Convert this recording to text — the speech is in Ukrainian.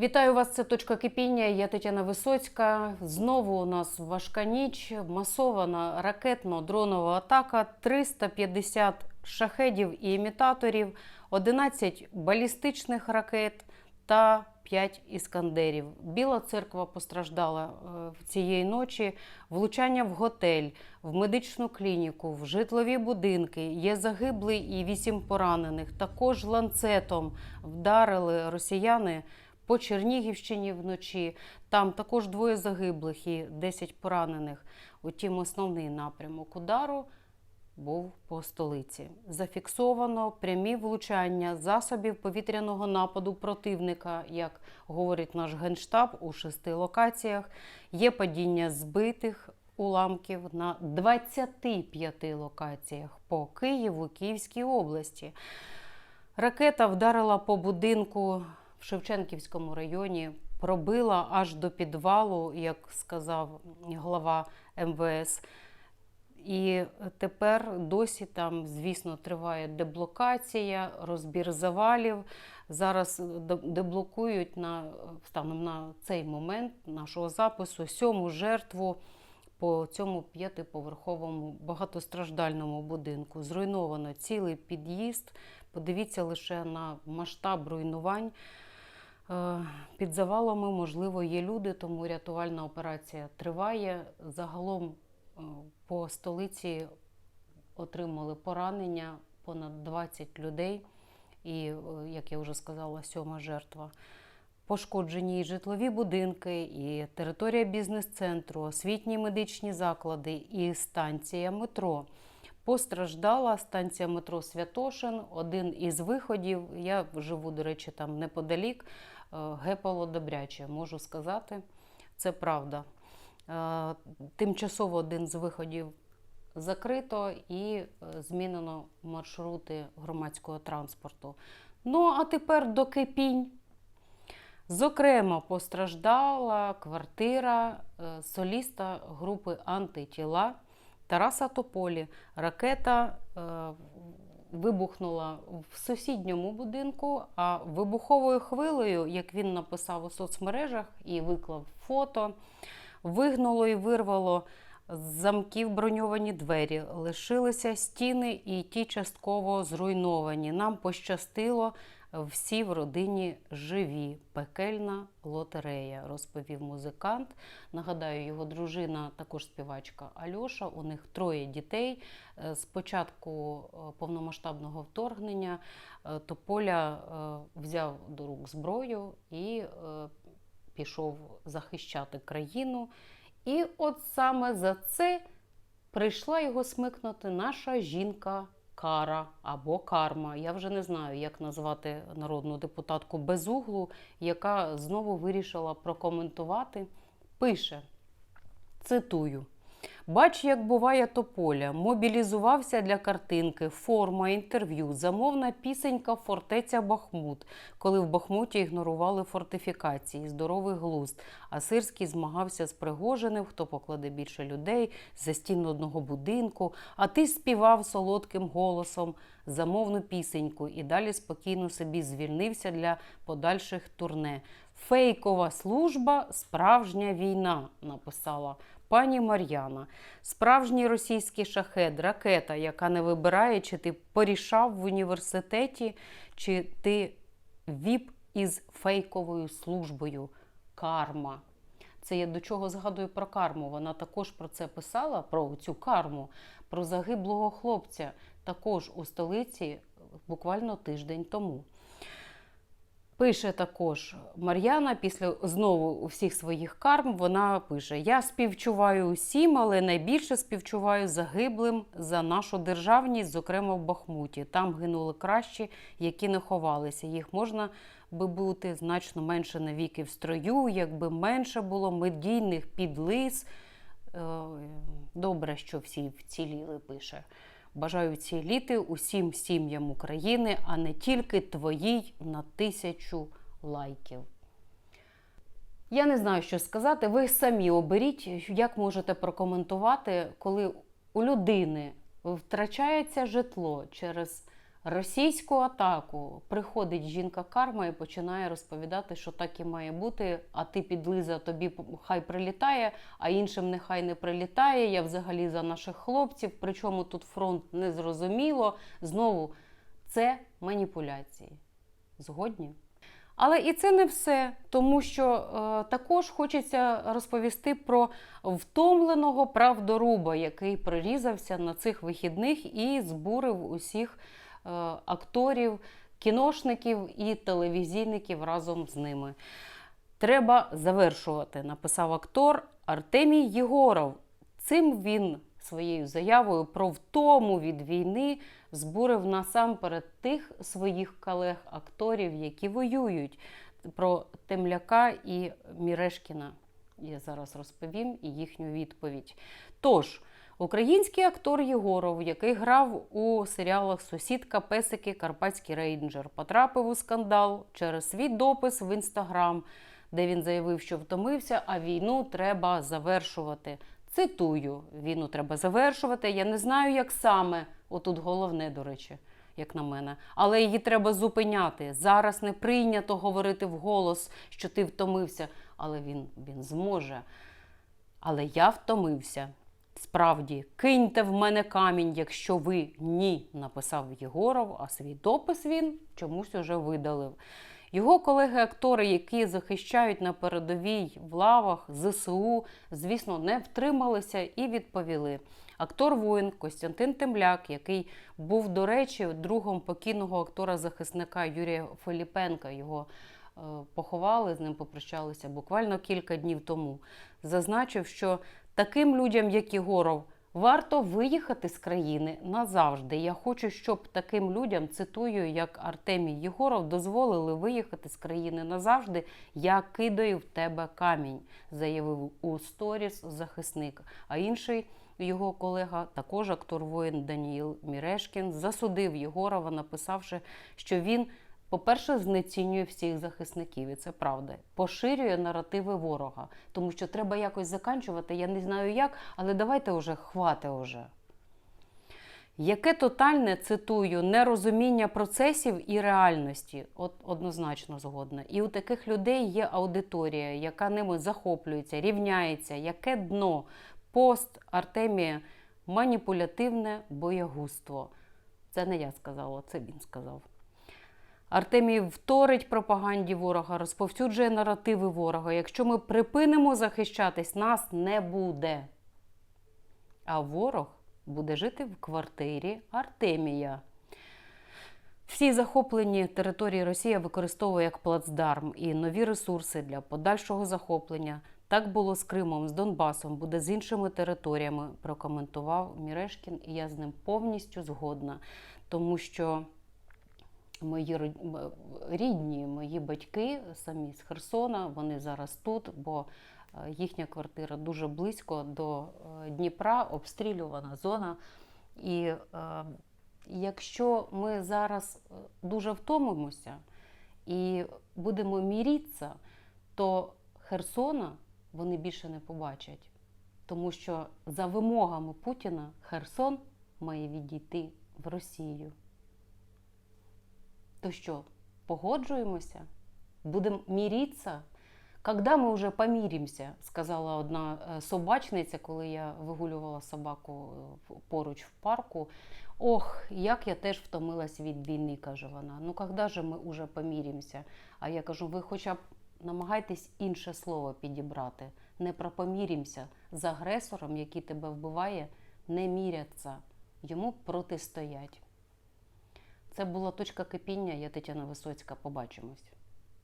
Вітаю вас. Це точка кипіння. Я Тетяна Висоцька. Знову у нас важка ніч, масована ракетно-дронова атака, 350 шахедів і імітаторів, 11 балістичних ракет та 5 іскандерів. Біла церква постраждала е, в цієї ночі. Влучання в готель, в медичну клініку, в житлові будинки. Є загиблий і 8 поранених. Також ланцетом вдарили росіяни по Чернігівщині вночі. Там також двоє загиблих і 10 поранених. Утім, основний напрямок удару був по столиці. Зафіксовано прямі влучання засобів повітряного нападу противника, як говорить наш генштаб, у шести локаціях. Є падіння збитих уламків на 25 локаціях по Києву, Київській області. Ракета вдарила по будинку в Шевченківському районі, пробила аж до підвалу, як сказав глава МВС. І тепер досі там, звісно, триває деблокація, розбір завалів. Зараз деблокують на станом на цей момент нашого запису сьому жертву по цьому п'ятиповерховому багатостраждальному будинку. Зруйновано цілий під'їзд. Подивіться лише на масштаб руйнувань. Е, Під завалами, можливо, є люди, тому рятувальна операція триває. Загалом е, по столиці отримали поранення понад 20 людей. І, е, як я вже сказала, сьома жертва. Пошкоджені і житлові будинки, і територія бізнес-центру, освітні медичні заклади, і станція метро. Постраждала станція метро Святошин, один із виходів. Я живу, до речі, там неподалік, гепало добряче, можу сказати, це правда. Е, Тимчасово один з виходів закрито і е, змінено маршрути громадського транспорту. Ну, а тепер до кипінь. Зокрема, постраждала квартира е, соліста групи Антитіла Тараса Тополі. Ракета е, вибухнула в сусідньому будинку, а вибуховою хвилею, як він написав у соцмережах і виклав фото, вигнуло і вирвало з замків броньовані двері, лишилися стіни і ті частково зруйновані. Нам пощастило, всі в родині живі. Пекельна лотерея, розповів музикант. Нагадаю, його дружина також співачка Альоша. У них троє дітей. Е, З початку е, повномасштабного вторгнення е, Тополя е, взяв до рук зброю і е, пішов захищати країну. І от саме за це прийшла його смикнути наша жінка Кара або Карма. Я вже не знаю, як назвати народну депутатку Безуглу, яка знову вирішила прокоментувати. Пише, цитую. Бач, як буває тополя, мобілізувався для картинки, форма, інтерв'ю, замовна пісенька Фортеця Бахмут, коли в Бахмуті ігнорували фортифікації, здоровий глузд. А Сирський змагався з Пригожиним, хто покладе більше людей за стін одного будинку. А ти співав солодким голосом замовну пісеньку і далі спокійно собі звільнився для подальших турне. Фейкова служба, справжня війна, написала пані Мар'яна. Справжній російський шахет, ракета, яка не вибирає, чи ти порішав в університеті, чи ти віп із фейковою службою. Карма. Це я до чого згадую про карму. Вона також про це писала, про цю карму, про загиблого хлопця, також у столиці буквально тиждень тому. Пише також Мар'яна після знову всіх своїх карм. Вона пише: Я співчуваю усім, але найбільше співчуваю загиблим за нашу державність, зокрема в Бахмуті. Там гинули кращі, які не ховалися. Їх можна би бути значно менше навіки в строю, якби менше було медійних підлис. Е, Добре, що всі вціліли, пише. Бажаю вціліти усім сім'ям України, а не тільки твоїй на тисячу лайків. Я не знаю, що сказати. Ви самі оберіть, як можете прокоментувати, коли у людини втрачається житло через російську атаку приходить жінка карма і починає розповідати, що так і має бути. А ти підлиза, тобі хай прилітає, а іншим нехай не прилітає. Я взагалі за наших хлопців. Причому тут фронт не зрозуміло. Знову це маніпуляції. Згодні? Але і це не все, тому що е, також хочеться розповісти про втомленого правдоруба, який прирізався на цих вихідних і збурив усіх акторів, кіношників і телевізійників разом з ними. Треба завершувати, написав актор Артемій Єгоров. Цим він своєю заявою про втому від війни збурив насамперед тих своїх колег-акторів, які воюють, про Темляка і Мірешкіна. Я зараз розповім і їхню відповідь. Тож, український актор Єгоров, який грав у серіалах Сусідка, Песики, Карпатський рейнджер, потрапив у скандал через свій допис в інстаграм, де він заявив, що втомився, а війну треба завершувати. Цитую: війну треба завершувати. Я не знаю, як саме. Отут головне, до речі, як на мене. Але її треба зупиняти. Зараз не прийнято говорити вголос, що ти втомився, але він, він зможе. Але я втомився. Справді, киньте в мене камінь, якщо ви ні, написав Єгоров, а свій допис він чомусь уже видалив. Його колеги-актори, які захищають на передовій в лавах ЗСУ, звісно, не втрималися і відповіли. Актор воїн Костянтин Темляк, який був, до речі, другом покійного актора-захисника Юрія Филіпенка. Його е, поховали, з ним попрощалися буквально кілька днів тому. Зазначив, що таким людям, як Єгоров, Варто виїхати з країни назавжди. Я хочу, щоб таким людям, цитую, як Артемій Єгоров, дозволили виїхати з країни назавжди. Я кидаю в тебе камінь, заявив у сторіс захисник. А інший його колега, також актор воїн Даніїл Мірешкін, засудив Єгорова, написавши, що він. По-перше, знецінює всіх захисників, і це правда. Поширює наративи ворога, тому що треба якось заканчувати. Я не знаю як, але давайте вже хвати уже. Яке тотальне, цитую, нерозуміння процесів і реальності, от однозначно згодна. І у таких людей є аудиторія, яка ними захоплюється, рівняється, яке дно, пост Артемія, маніпулятивне боягузтво. Це не я сказала, це він сказав. Артемій вторить пропаганді ворога, розповсюджує наративи ворога. Якщо ми припинимо захищатись, нас не буде. А ворог буде жити в квартирі Артемія. Всі захоплені території Росія використовує як плацдарм і нові ресурси для подальшого захоплення. Так було з Кримом, з Донбасом, буде з іншими територіями, прокоментував Мірешкін, і я з ним повністю згодна, тому що мої рідні, мої батьки самі з Херсона, вони зараз тут, бо е, їхня квартира дуже близько до е, Дніпра, обстрілювана зона. І е, якщо ми зараз дуже втомимося і будемо міритися, то Херсона вони більше не побачать. Тому що за вимогами Путіна Херсон має відійти в Росію. То що, погоджуємося? Будемо міритися? Когда ми вже поміримося, сказала одна е, собачниця, коли я вигулювала собаку е, поруч в парку. Ох, як я теж втомилась від війни, каже вона. Ну коли же ми вже поміримося? А я кажу, ви хоча б намагайтесь інше слово підібрати. Не про помірімся з агресором, який тебе вбиває, не міряться, йому протистоять. Це була точка кипіння. Я Тетяна Висоцька. Побачимось.